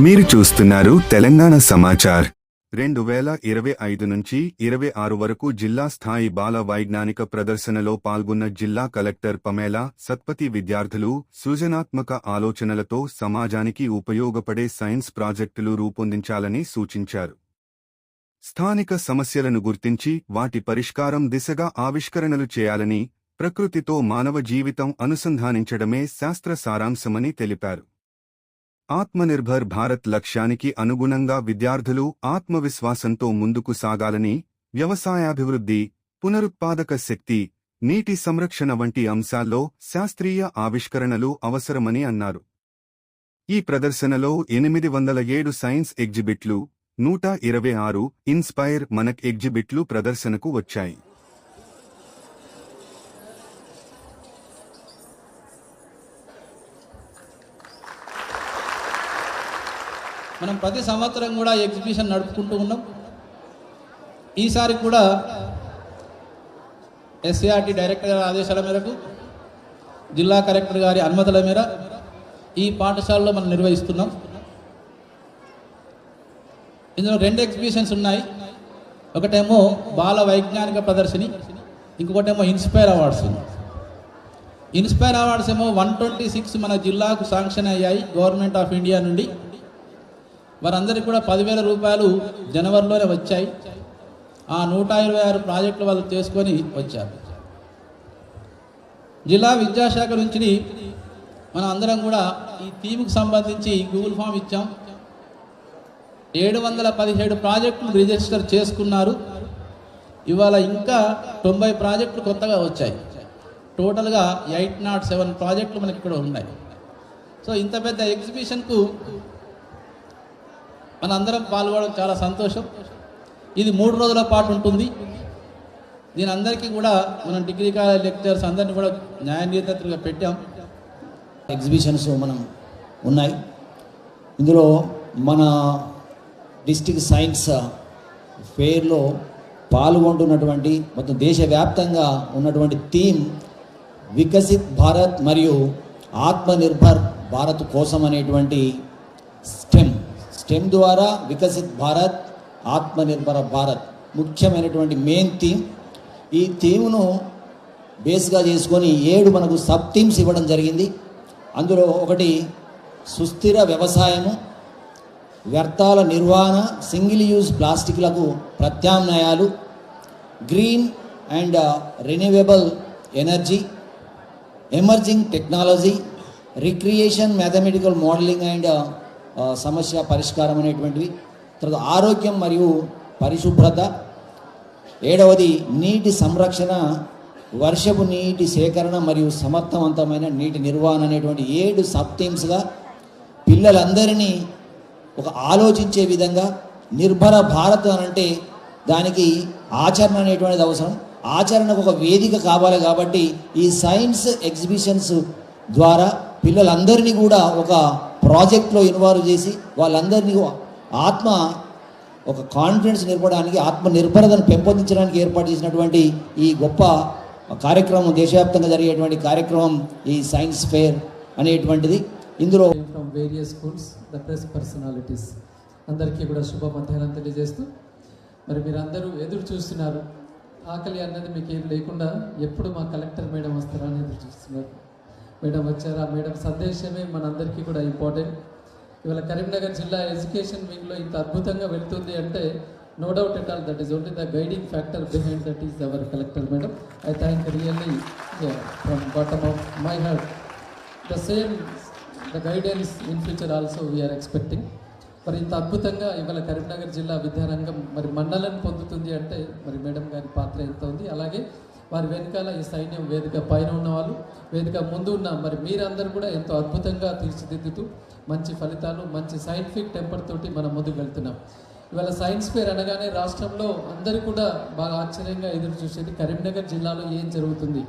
మీరు చూస్తున్నారు తెలంగాణ సమాచార్. రెండు వేల ఇరవై ఐదు నుంచి ఇరవై ఆరు వరకు జిల్లా స్థాయి బాల వైజ్ఞానిక ప్రదర్శనలో పాల్గొన్న జిల్లా కలెక్టర్ పమేలా సత్పతి విద్యార్థులు సృజనాత్మక ఆలోచనలతో సమాజానికి ఉపయోగపడే సైన్స్ ప్రాజెక్టులు రూపొందించాలని సూచించారు. స్థానిక సమస్యలను గుర్తించి వాటి పరిష్కారం దిశగా ఆవిష్కరణలు చేయాలని ప్రకృతితో మానవ జీవితం అనుసంధానించడమే శాస్త్ర సారాంశమని తెలిపారు. ఆత్మనిర్భర్ భారత్ లక్ష్యానికి అనుగుణంగా విద్యార్థులు ఆత్మవిశ్వాసంతో ముందుకు సాగాలని వ్యవసాయాభివృద్ధి పునరుత్పాదక శక్తి నీటి సంరక్షణ వంటి అంశాల్లో శాస్త్రీయ ఆవిష్కరణలు అవసరమని అన్నారు. ఈ ప్రదర్శనలో ఎనిమిది వందల ఏడు సైన్స్ ఎగ్జిబిట్లు నూట ఇరవై ఆరు ఇన్స్పైర్ మనక్ ఎగ్జిబిట్లు ప్రదర్శనకు వచ్చాయి. మనం ప్రతి సంవత్సరం కూడా ఎగ్జిబిషన్ నడుపుకుంటూ ఉన్నాం. ఈసారి కూడా ఎస్సీఆర్టీ డైరెక్టర్ గారి ఆదేశాల మేరకు జిల్లా కలెక్టర్ గారి అనుమతుల మేర ఈ పాఠశాలలో మనం నిర్వహిస్తున్నాం. ఇందులో రెండు ఎగ్జిబిషన్స్ ఉన్నాయి. ఒకటేమో బాల వైజ్ఞానిక ప్రదర్శని ఇంకొకటేమో ఇన్స్పైర్ అవార్డ్స్. ఇన్స్పైర్ అవార్డ్స్ ఏమో వన్ ట్వంటీ సిక్స్ మన జిల్లాకు శాంక్షన్ అయ్యాయి గవర్నమెంట్ ఆఫ్ ఇండియా నుండి. వారందరికీ కూడా పదివేల రూపాయలు జనవరిలోనే వచ్చాయి. ఆ నూట ఇరవై ఆరు ప్రాజెక్టులు వాళ్ళు చేసుకొని వచ్చారు. జిల్లా విద్యాశాఖ నుంచి మనం అందరం కూడా ఈ థీమ్కి సంబంధించి గూగుల్ ఫామ్ ఇచ్చాం. ఏడు వందల పదిహేడు ప్రాజెక్టులు రిజిస్టర్ చేసుకున్నారు. ఇవాళ ఇంకా తొంభై ప్రాజెక్టులు కొత్తగా వచ్చాయి. టోటల్గా ఎయిట్ నాట్ సెవెన్ ప్రాజెక్టులు మనకి ఇక్కడ ఉన్నాయి. సో ఇంత పెద్ద ఎగ్జిబిషన్కు మనందరం పాల్గొనడం చాలా సంతోషం. ఇది మూడు రోజుల పాటు ఉంటుంది. దీని అందరికీ కూడా మనం డిగ్రీ కాలేజ్ లెక్చర్స్ అందరినీ కూడా న్యాయ నియతగా పెట్టాం. ఎగ్జిబిషన్స్ మనం ఉన్నాయి. ఇందులో మన డిస్టిక్ సైన్స్ ఫెయిర్లో పాల్గొంటున్నటువంటి మొత్తం దేశవ్యాప్తంగా ఉన్నటువంటి థీమ్ వికసిత్ భారత్ మరియు ఆత్మనిర్భర్ భారత్ కోసం అనేటువంటి స్టెమ్. స్టెమ్ ద్వారా వికసిత్ భారత్ ఆత్మనిర్భర భారత్ ముఖ్యమైనటువంటి మెయిన్ థీమ్ ఈ థీమ్ను బేస్గా చేసుకొని ఏడు మనకు సబ్ థీమ్స్ ఇవ్వడం జరిగింది. అందులో ఒకటి సుస్థిర వ్యవసాయము వ్యర్థాల నిర్వహణ సింగిల్ యూజ్ ప్లాస్టిక్లకు ప్రత్యామ్నాయాలు green and renewable energy emerging technology recreation mathematical modelling and సమస్య పరిష్కారం అనేటువంటివి తర్వాత ఆరోగ్యం మరియు పరిశుభ్రత. ఏడవది నీటి సంరక్షణ వర్షపు నీటి సేకరణ మరియు సమర్థవంతమైన నీటి నిర్వహణ అనేటువంటి ఏడు సబ్ థీమ్స్గా పిల్లలందరినీ ఒక ఆలోచించే విధంగా నిర్భర భారత్ అని అంటే దానికి ఆచరణ అనేటువంటిది అవసరం. ఆచరణకు ఒక వేదిక కావాలి కాబట్టి ఈ సైన్స్ ఎగ్జిబిషన్స్ ద్వారా పిల్లలందరినీ కూడా ఒక ప్రాజెక్ట్లో ఇన్వాల్వ్ చేసి వాళ్ళందరినీ ఆత్మ ఒక కాన్ఫిడెన్స్ నిలపడానికి ఆత్మ నిర్భరతను పెంపొందించడానికి ఏర్పాటు చేసినటువంటి ఈ గొప్ప కార్యక్రమం దేశవ్యాప్తంగా జరిగేటువంటి కార్యక్రమం ఈ సైన్స్ ఫేర్ అనేటువంటిది. ఇందులో from various schools the press personalities అందరికీ కూడా శుభ మధ్యాహ్నం తెలియజేస్తూ మరి మీరందరూ ఎదురు చూస్తున్నారు. ఆకలి అన్నది మీకు ఏం లేకుండా ఎప్పుడు మా కలెక్టర్ మేడం వస్తారా అని ఎదురు చూస్తున్నారు. మేడం వచ్చారు? ఆ మేడం సందేశమే మనందరికీ కూడా ఇంపార్టెంట్ ఇవాళ కరీంనగర్ జిల్లా ఎడ్యుకేషన్ వింగ్లో ఇంత అద్భుతంగా వెళ్తుంది అంటే no doubt at all that is only the guiding factor behind that is our collector madam I thank really from bottom of my heart the same the guidance in future also we are expecting మరి ఇంత అద్భుతంగా ఇవాళ కరీంనగర్ జిల్లా విద్యారంగం మరి మండలం పొందుతుంది అంటే మరి మేడం గారి పాత్ర ఎంత ఉంది అలాగే వారి వెనకాల ఈ సైన్యం వేదిక పైన ఉన్న వాళ్ళు వేదిక ముందు ఉన్న మరి మీరందరూ కూడా ఎంతో అద్భుతంగా తీర్చిదిద్దుతూ మంచి ఫలితాలు మంచి సైంటిఫిక్ టెంపర్ తోటి మనం ముందుకు వెళ్తున్నాం. ఇవాళ సైన్స్ ఫేర్ అనగానే రాష్ట్రంలో అందరూ కూడా బాగా ఆశ్చర్యంగా ఎదురు చూసేది కరీంనగర్ జిల్లాలో ఏం జరుగుతుంది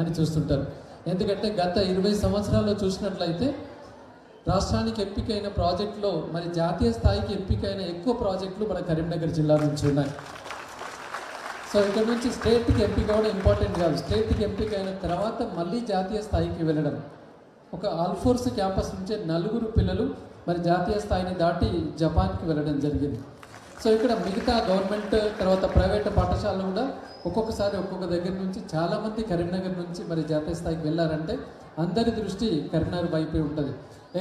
అని చూస్తుంటారు. ఎందుకంటే గత ఇరవై సంవత్సరాల్లో చూసినట్లయితే రాష్ట్రానికి ఎంపికైన ప్రాజెక్టులో మరి జాతీయ స్థాయికి ఎంపికైన ఎక్కువ ప్రాజెక్టులు మన కరీంనగర్ జిల్లా నుంచి ఉన్నాయి. సో ఇక్కడ నుంచి స్టేట్కి ఎంపిక కూడా ఇంపార్టెంట్ కాదు. స్టేట్కి ఎంపిక అయిన తర్వాత మళ్ళీ జాతీయ స్థాయికి వెళ్ళడం. ఒక ఆల్ఫోర్స్ క్యాంపస్ నుంచే నలుగురు పిల్లలు మరి జాతీయ స్థాయిని దాటి జపాన్కి వెళ్ళడం జరిగింది. సో ఇక్కడ మిగతా గవర్నమెంట్ తర్వాత ప్రైవేట్ పాఠశాలలు కూడా ఒక్కొక్కసారి ఒక్కొక్క దగ్గర నుంచి చాలామంది కరీంనగర్ నుంచి మరి జాతీయ స్థాయికి వెళ్ళారంటే అందరి దృష్టి కరీంనగర్ వైపే ఉంటుంది.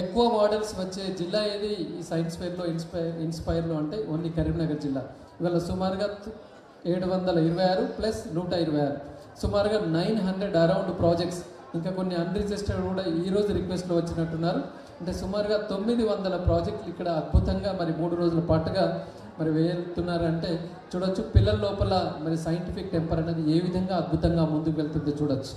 ఎక్కువ మోడల్స్ వచ్చే జిల్లా ఏది? ఈ సైన్స్ ఫేర్లో ఇన్స్పైర్ ఇన్స్పైర్లో అంటే ఓన్లీ కరీంనగర్ జిల్లా. ఇవాళ సుమారుగా ఏడు వందల ఇరవై ఆరు ప్లస్ నూట ఇరవై ఆరు. సుమారుగా నైన్ హండ్రెడ్ అరౌండ్ ప్రాజెక్ట్స్. ఇంకా కొన్ని అన్రిజిస్టర్డ్ కూడా ఈ రోజు రిక్వెస్ట్లో వచ్చినట్టున్నారు. అంటే సుమారుగా తొమ్మిది వందల ప్రాజెక్టులు ఇక్కడ అద్భుతంగా మరి మూడు రోజుల పాటుగా మరి వెళ్తున్నారంటే చూడొచ్చు పిల్లల లోపల మరి సైంటిఫిక్ టెంపర్ అనేది ఏ విధంగా అద్భుతంగా ముందుకు వెళ్తుందో చూడొచ్చు.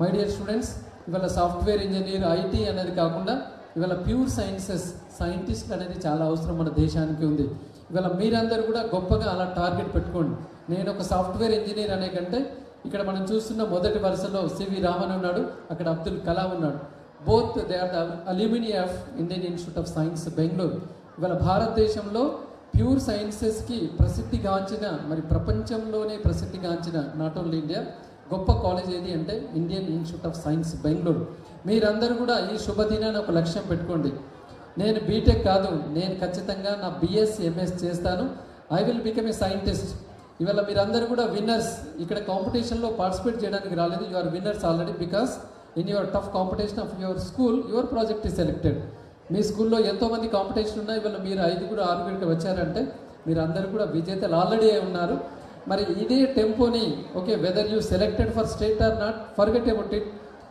మై డియర్ స్టూడెంట్స్ ఇవాళ సాఫ్ట్వేర్ ఇంజనీర్ ఐటీ అనేది కాకుండా ఇవాళ ప్యూర్ సైన్సెస్ సైంటిస్ట్ అనేది చాలా అవసరం మన దేశానికి ఉంది. ఇవాళ మీరందరూ కూడా గొప్పగా అలా టార్గెట్ పెట్టుకోండి. నేను ఒక సాఫ్ట్వేర్ ఇంజనీర్ అనే కంటే ఇక్కడ మనం చూస్తున్న మొదటి వరుసలో సివి రామన్ ఉన్నాడు అక్కడ అబ్దుల్ కలాం ఉన్నాడు. Both they are the alumni of Indian Institute of Science Bengaluru ఇవాళ భారతదేశంలో ప్యూర్ సైన్సెస్కి ప్రసిద్ధిగాంచిన మరి ప్రపంచంలోనే ప్రసిద్ధిగాంచిన నాట్ ఓన్లీ ఇండియా గొప్ప కాలేజ్ ఏది అంటే Indian Institute of Science Bengaluru మీరందరూ కూడా ఈ శుభదినాన్ని ఒక లక్ష్యం పెట్టుకోండి. నేను బీటెక్ కాదు నేను ఖచ్చితంగా నా బిఎస్ ఎంఎస్ చేస్తాను. I will become a scientist ఇవాళ మీరందరూ కూడా విన్నర్స్ ఇక్కడ కాంపిటీషన్లో పార్టిసిపేట్ చేయడానికి రాలేదు. You are winners already because in your tough competition of your school your project is selected మీ స్కూల్లో ఎంతోమంది కాంపిటీషన్ ఉన్నాయి. ఇవాళ మీరు ఐదుగురు ఆరుగురికి వచ్చారంటే మీరు అందరూ కూడా విజేతలు ఆల్రెడీ అయి ఉన్నారు. మరి ఇదే టెంపోని okay whether you selected for state or not forget about it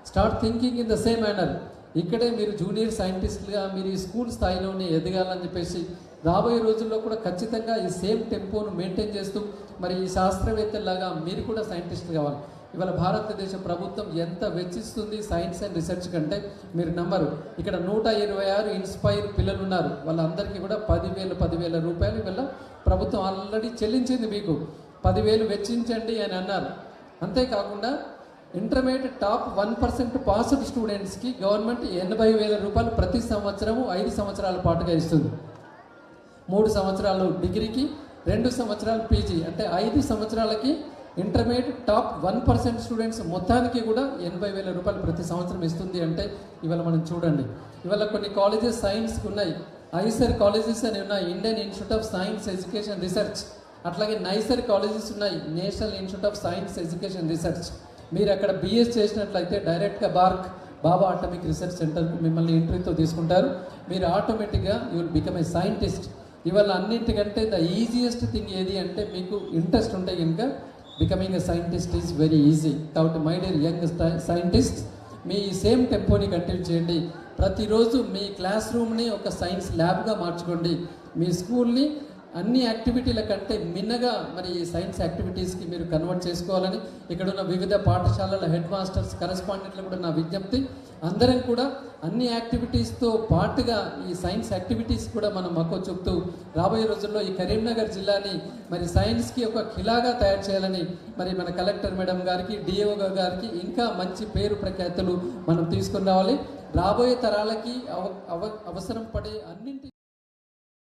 start thinking in the same manner ఇక్కడే మీరు జూనియర్ సైంటిస్ట్లుగా మీరు ఈ స్కూల్ స్థాయిలోనే ఎదగాలని చెప్పేసి రాబోయే రోజుల్లో కూడా ఖచ్చితంగా ఈ సేమ్ టెంపోను మెయింటైన్ చేస్తూ మరి ఈ శాస్త్రవేత్తలాగా మీరు కూడా సైంటిస్ట్ కావాలి. ఇవాళ భారతదేశ ప్రభుత్వం ఎంత వెచ్చిస్తుంది సైన్స్ అండ్ రీసెర్చ్ కంటే మీరు నంబరు ఇక్కడ నూట ఇరవై ఆరు ఇన్స్పైర్ పిల్లలు ఉన్నారు. వాళ్ళందరికీ కూడా పదివేల పదివేల రూపాయలు ఇవాళ ప్రభుత్వం ఆల్రెడీ చెల్లించింది మీకు. పదివేలు వెచ్చించండి అని అన్నారు. అంతేకాకుండా intermediate top one percent passed స్టూడెంట్స్కి గవర్నమెంట్ ఎనభై వేల రూపాయలు ప్రతి సంవత్సరము ఐదు సంవత్సరాల పాటుగా ఇస్తుంది. మూడు సంవత్సరాలు డిగ్రీకి రెండు సంవత్సరాలు పీజీ. అంటే ఐదు సంవత్సరాలకి intermediate top one percent students మొత్తానికి కూడా ఎనభై వేల రూపాయలు ప్రతి సంవత్సరం ఇస్తుంది అంటే ఇవాళ మనం చూడండి. ఇవాళ కొన్ని కాలేజెస్ సైన్స్కి ఉన్నాయి. ఐసర్ కాలేజెస్ అని ఉన్నాయి. Indian Institute of Science Education Research అట్లాగే నైసర్ కాలేజెస్ ఉన్నాయి. National Institute of Science Education Research మీరు అక్కడ బిఎస్ చేసినట్లయితే డైరెక్ట్గా బార్క్ బాబా ఆటమిక్ రీసెర్చ్ సెంటర్కి మిమ్మల్ని ఎంట్రీతో తీసుకుంటారు. మీరు ఆటోమేటిక్గా you will become a scientist ఇవాళ అన్నింటికంటే ద ఈజియెస్ట్ థింగ్ ఏది అంటే మీకు ఇంట్రెస్ట్ ఉంటే కనుక becoming a scientist is very easy కాబట్టి మై డియర్ యంగ్ సైంటిస్ట్ మీ సేమ్ టెంపోని కంటిన్యూ చేయండి. ప్రతిరోజు మీ క్లాస్ రూమ్ని ఒక సైన్స్ ల్యాబ్గా మార్చుకోండి. మీ స్కూల్ని అన్ని యాక్టివిటీల కంటే మిన్నగా మరి ఈ సైన్స్ యాక్టివిటీస్కి మీరు కన్వర్ట్ చేసుకోవాలని ఇక్కడ ఉన్న వివిధ పాఠశాలల హెడ్ మాస్టర్స్ కరెస్పాండెంట్లు కూడా నా విజ్ఞప్తి. అందరం కూడా అన్ని యాక్టివిటీస్తో పాటుగా ఈ సైన్స్ యాక్టివిటీస్ కూడా మనం మక్కువ చూపుతూ రాబోయే రోజుల్లో ఈ కరీంనగర్ జిల్లాని మరి సైన్స్కి ఒక ఖిలాగా తయారు చేయాలని మరి మన కలెక్టర్ మేడం గారికి డిఓ గారికి ఇంకా మంచి పేరు ప్రఖ్యాతులు మనం తీసుకుని రావాలి. రాబోయే తరాలకి అవ అవ అవసరం పడే అన్నింటి